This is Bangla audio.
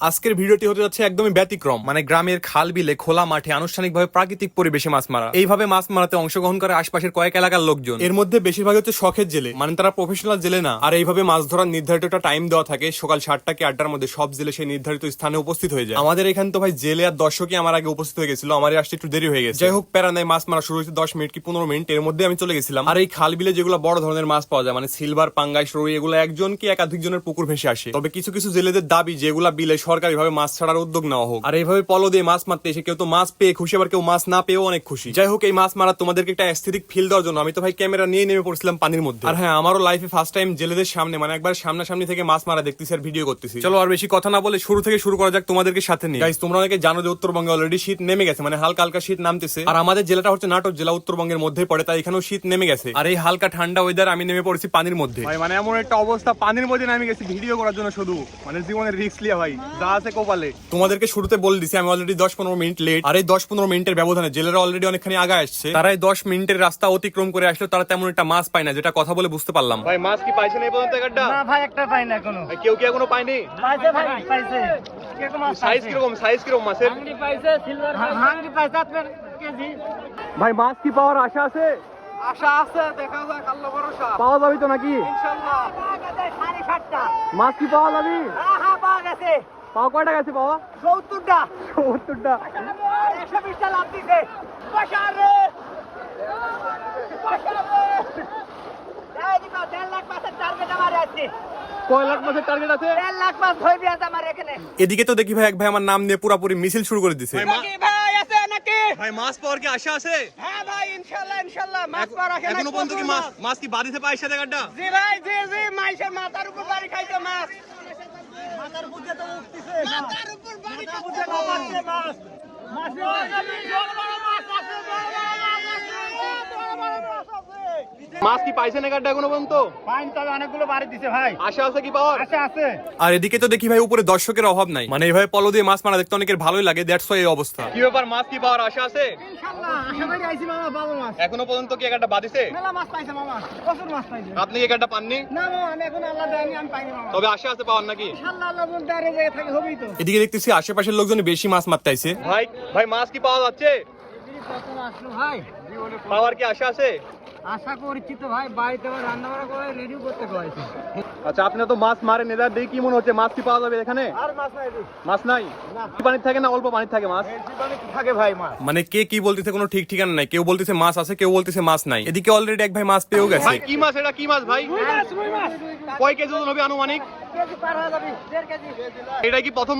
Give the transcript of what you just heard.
আজকের ভিডিওটি হতে যাচ্ছে একদমই ব্যতিক্রম মানে গ্রামের খাল বিলে খোলা মাঠে আনুষ্ঠানিকভাবে প্রাকৃতিক পরিবেশে মাছ মারা। এইভাবে মাছ মারাতে অংশগ্রহণ করে আশপাশের কয়েক এলাকার লোকজন। এর মধ্যে বেশিরভাগ হচ্ছে শখের জেলে মানে তারা প্রফেশনাল জেলে না। আর এইভাবে মাছ ধরার নির্ধারিত একটা টাইম দেওয়া থাকে, সকাল সাতটা কি আটটার মধ্যে সব জেলে সেই নির্ধারিত স্থানে উপস্থিত হয়ে যায়। আমাদের এখানে তো ভাই জেলে আর দর্শকই আমার আগে উপস্থিত হয়ে গেছিল আমার আসতে একটু দেরি হয়ে গেছে। যাই হোক প্যারা নাই মাছ মারা শুরু হয়েছে দশ মিনিট কি পনেরো মিনিট, এর মধ্যে আমি চলে গেছিলাম। আর এই খাল বিলে যেগুলো বড় ধরনের মাছ পাওয়া যায় মানে সিলভার পাঙ্গাই রুই, এগুলো একজন কি একাধিক জনের পুকুর ভেসে আসে। তবে কিছু কিছু জেলেদের দাবি, যেগুলা বিলে সরকারি ভাবে মাছ ছাড়ার উদ্যোগ নেওয়া হোক। আর এইভাবে পলো দিয়ে মাছ মারতে এসে কেউ তো মাছ পেয়ে খুশি, আবার কেউ মাছ না পেয়েও অনেক খুশি। যাই হোক, এই মাছ মারা তোমাদেরকে একটা অ্যাস্থেটিক ফিল দেওয়ার জন্য। আমি তো ভাই ক্যামেরা নিয়ে নেমে পড়ছিলাম পানির মধ্যে। আর হ্যাঁ আমারও লাইফে ফার্স্ট টাইম জেলেদের সামনে মানে একবার সামনাসামনি থেকে মাছ মারা দেখতেছি আর ভিডিও করতেছি। চলো আর বেশি কথা না বলে শুরু থেকে শুরু করা যাক তোমাদেরকে সাথে নিয়ে। তোমরা অনেকে জানো যে উত্তরবঙ্গে অলরেডি শীত নেমে গেছে মানে হালকা হালকা শীত নামতেছে। আর আমাদের জেলাটা হচ্ছে নাটক জেলা উত্তরবঙ্গের মধ্যে পড়ে, তাই এখানেও শীত নেমে গেছে। আর এই হালকা ঠান্ডা ওয়েদার আমি নেমে পড়েছি পানির মধ্যে। মানে এমন একটা অবস্থা, পানির মধ্যে নামে গেছি ভিডিও করার জন্য শুধু। মানে জীবনের রিস্ক লিয়া ভাই। যা আছে কোপালে। তোমাদেরকে শুরুতে বলে দিছি আমি অলরেডি দশ পনেরো মিনিট লেট আর এই দশ পনেরো মিনিটের ব্যবধানে জেলেরা অলরেডি অনেকখানি আগে আসছে। তারা এই দশ মিনিটের রাস্তা অতিক্রম করে আসলে তারা তেমন একটা মাছ পায় না যেটা কথা বলে বুঝতে পারলাম। ভাই মাছ কি পাইছেন এই পর্যন্ত একটা না ভাই একটা পাই না এখনও। কেউ কি এখনও পায়নি? পাইছে ভাই পাইছে। কীরকম মাছ সাইজ? কীরকম সাইজ কীরকম মাছের? হাঙ্গি পাইছে সিলভার হাঙ্গি পাইছে আপনার কেজি। ভাই মাছ কি পাওয়ার আশা আছে? আশা আছে দেখা যাক আল্লাহ ভরসা। পাওয়া যাবে তো নাকি? ইনশাআল্লাহ মাছ কি পাওয়া যাবে? হ্যাঁ হ্যাঁ পাওয়া গেছে। পাওয়া কয়টা গেছে পাওয়া সত্তরটা। সত্তরটা। একশো বিশটা লাভ দিছে। এদিকে তো দেখি ভাই এক ভাই আমার নাম নিয়ে পুরাপুরি মিছিল শুরু করে দিছে। ভাই আছে নাকি? ভাই মাছ পাওয়ার কি আশা আছে? হ্যাঁ ভাই ইনশাআল্লাহ ইনশাআল্লাহ মাছ পাওয়ার আশা নাই, এখনও পর্যন্ত কি মাছ মাছ কি পাইছে জি ভাই জি জি মাথার উপর বাড়ি খাইছে মাছ। মাথার বুঝে তো উঠতেছে। মাথার উপর বাড়ি মাছ। মাছ। মাছ কি পাইছে না এখনও পর্যন্ত? পাইন তবে অনেকগুলো বাড়ি দিছে ভাই। আশা আছে কি পাওয়ার? আছে আছে। আর এদিকে তো দেখি ভাই উপরে দর্শকের অভাব নাই। মানে এইভাবে পলো দিয়ে মাছ মারা দেখতে অনেকের ভালোই লাগে দ্যাটস ওয়াই এই অবস্থা। কি ব্যাপার মাছ কি পাওয়ার? আশা আছে? ইনশাআল্লাহ আশা করি আইছি মামা পাবো মাছ। এখনও পর্যন্ত কি একটা বাদিছে মেলা মাছ পাইছে মামা প্রচুর মাছ পাইছে। আপনি কি একটা পাননি? না মামা আমি এখন আল্লাহ দেয়নি আমি পাইনি মামা। তবে আশা আছে পাওয়ার নাকি? ইনশাআল্লাহ আল্লাহ বলতে আরে জায়গায় থাকে হবেই তো। এদিকে দেখতেছি আশেপাশের লোকজন বেশি মাছ মারতে আইছে। ভাই ভাই মাছ কি পাওয়া যাচ্ছে? ভাই। পাওয়ার কি আশা আছে? আশা করছি তো ভাই বাড়িতে রান্না বান্না করে রেডিও করতে কয়েছে। আচ্ছা আপনি তো মাছ মারেন এদার দেখি কি মনে হচ্ছে মাছ কি পাওয়া যাবে এখানে? আর মাছ নাই মাছ নাই? কি থাকে না অল্প পানির থাকে মাছ? থাকে ভাই মাছ। মানে কে কি বলতেছে কোনো ঠিক ঠিকানা নাই। কেউ বলতেছে মাছ আছে কেউ বলতেছে মাছ নাই। এদিকে অলরেডি এক ভাই মাছ পেয়েও গেছে। ভাই কি মাছ এটা? কি মাছ ভাই? মাছ। কয় কেজি ওজন হবে আনুমানিক? কেজি পার হয়ে যাবে কেজি। এটা কি প্রথম